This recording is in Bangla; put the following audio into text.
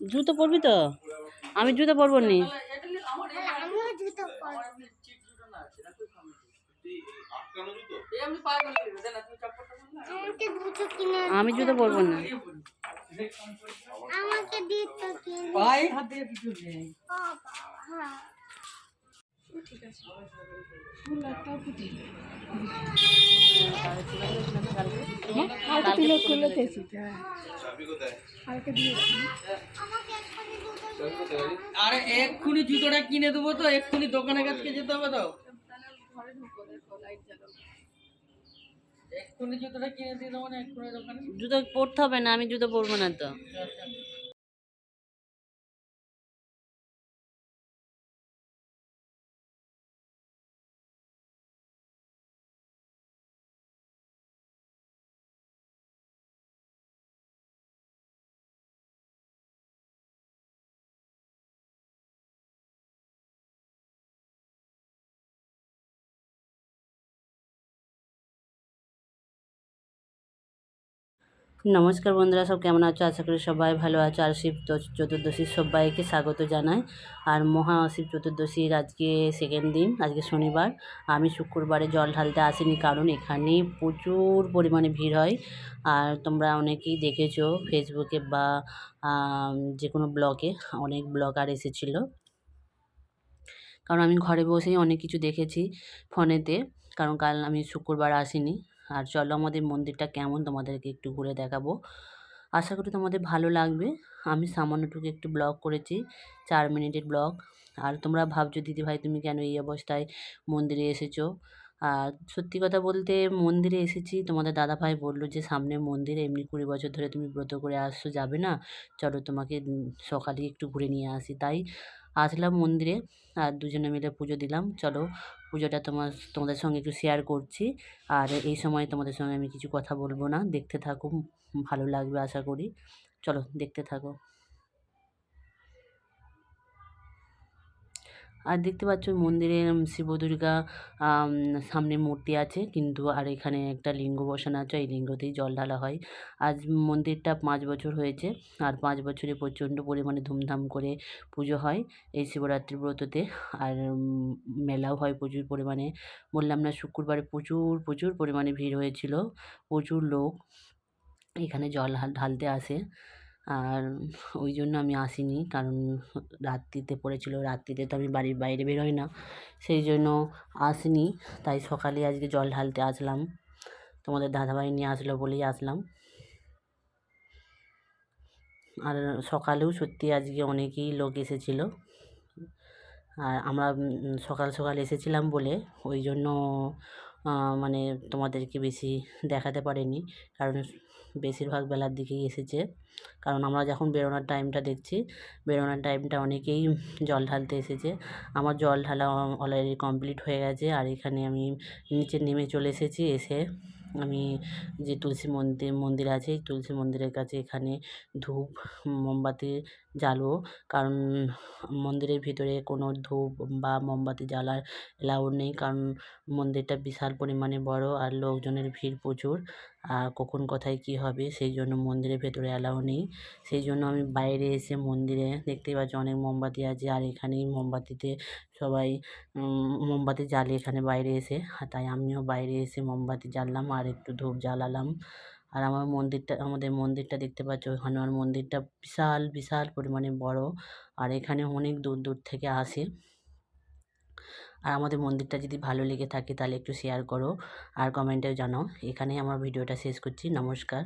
জুতো পরবি তো? আমি জুতো পরবো নি আমি জুতো পরবো না আমাকে দিত পায়ে হাত দিয়ে কিছু নেই বাবা হ্যাঁ কালকে তুলে তুলে আমাকে এক্ষুনি জুতো আরে এক্ষুনি জুতোটা কিনে দেবো তো এক্ষুনি দোকানের কাছকে যেতে হবে তো। জুতোটা কিনে দিয়ে দেবো না এক্ষুনি দোকানে। জুতো পরতে হবে না আমি জুতো পরবো না তো। নমস্কার বন্ধুরা, সব কেমন আছো? আশা করি সবাই ভালো আছো। আর শিব চতুর্দশীর সবাইকে স্বাগত জানাই। আর মহা শিব চতুর্দশীর আজকে সেকেন্ড দিন, আজকে শনিবার। আমি শুক্রবারে জল ঢালতে আসিনি কারণ এখানে প্রচুর পরিমাণে ভিড় হয়। আর তোমরা অনেকেই দেখেছ ফেসবুকে বা যে কোনো ব্লগে অনেক ব্লগার এসেছিল। কারণ আমি ঘরে বসেই অনেক কিছু দেখেছি ফোনেতে। কারণ কাল আমি শুক্রবার আসিনি। আর চলো আমাদের মন্দিরটা কেমন তোমাদেরকে একটু ঘুরে দেখাবো। আশা করি তোমাদের ভালো লাগবে। আমি সামান্যটুকু একটু ব্লগ করেছি, চার মিনিটের ব্লগ। আর তোমরা ভাবছ দিদি ভাই তুমি কেন এই অবস্থায় মন্দিরে এসেছ? আর সত্যি কথা বলতে মন্দিরে এসেছি। তোমাদের দাদা ভাই বলল যে, সামনে মন্দির, এমনি কুড়ি বছর ধরে তুমি ব্রত করে আসছো, যাবে না? চলো তোমাকে সকালে একটু ঘুরে নিয়ে আসি। তাই আসলাম মন্দিরে, আর দুজনে মিলে পুজো দিলাম। চলো, পুজোটা তোমার, তোমাদের সঙ্গে একটু শেয়ার করছি। আর এই সময় তোমাদের সঙ্গে আমি কিছু কথা বলব না। দেখতে থাকো, ভালো লাগবে আশা করি। চলো, দেখতে থাকো। আর দেখতে পাচ্ছ মন্দিরে উম, শিব দুর্গা আম, সামনে মূর্তি আছে কিন্তু আর এখানে একটা লিঙ্গ বসানো আছে এই লিঙ্গতেই জল ঢালা হয়। আজ মন্দিরটা পাঁচ বছর হয়েছে আর পাঁচ বছরে প্রচণ্ড পরিমাণে ধুমধাম করে পুজো হয় এই শিবরাত্রি ব্রততে। আর মেলাও হয় প্রচুর পরিমাণে। বললাম না শুক্রবারে প্রচুর প্রচুর পরিমাণে ভিড় হয়েছিল প্রচুর লোক এখানে জল ঢাল- ঢালতে আসে। আর ওই জন্য আমি আসিনি। কারণ রাত্রিতে পড়েছিল, রাত্রিতে তো আমি বাড়ির বাইরে বেরোই না। সেই জন্য আসিনি। তাই সকালে আজকে জল ঢালতে আসলাম। তোমাদের দাদাভাই নিয়ে আসলো বলেই আসলাম। আর সকালেও সত্যি আজকে অনেকেই লোক এসেছিল। আর আমরা সকাল সকাল এসেছিলাম বলে, ওই জন্য মানে তোমাদেরকে বেশি দেখাতে পারিনি। কারণ বেশিরভাগ বেলার দিকেই এসেছে। কারণ আমরা যখন বেরোনোর টাইমটা দেখছি, বেরোনোর টাইমটা অনেকেই জল ঢালতে এসেছে। আমার জল ঢালা অলরেডি কমপ্লিট হয়ে গেছে। আর এখানে আমি নিচে নেমে চলে এসেছি। এসে আমি যে তুলসী মন্দির মন্দির আছে, তুলসী মন্দিরের কাছে এখানে ধূপ, মোমবাতি জ্বালবো কারণ মন্দিরের ভিতরে কোনো ধূপ বা মোমবাতি জ্বালার অ্যালাউড নেই। কারণ মন্দিরটা বিশাল পরিমাণে বড় আর লোকজনের ভিড় প্রচুর। আর কখন কোথায় কী হবে সেই জন্য মন্দিরের ভেতরে অ্যালাউ নেই। সেই জন্য আমি বাইরে এসে মন্দিরে দেখতেই পাচ্ছি অনেক মোমবাতি আছে। আর এখানেই মোমবাতিতে সবাই মোমবাতি জ্বালে এখানে বাইরে এসে, তাই আমিও বাইরে এসে মোমবাতি জ্বাললাম আর একটু ধূপ জ্বালালাম। আর আমার মন্দিরটা, আমাদের মন্দিরটা দেখতে পাচ্ছ হনুমান মন্দিরটা বিশাল বিশাল পরিমাণে বড়। আর এখানে অনেক দূর দূর থেকে আসে। আর আমাদের মন্দিরটা যদি ভালো লেগে থাকে তাহলে একটু শেয়ার করো আর কমেন্টেও জানাও। এখানেই আমার ভিডিওটা শেষ করছি। নমস্কার।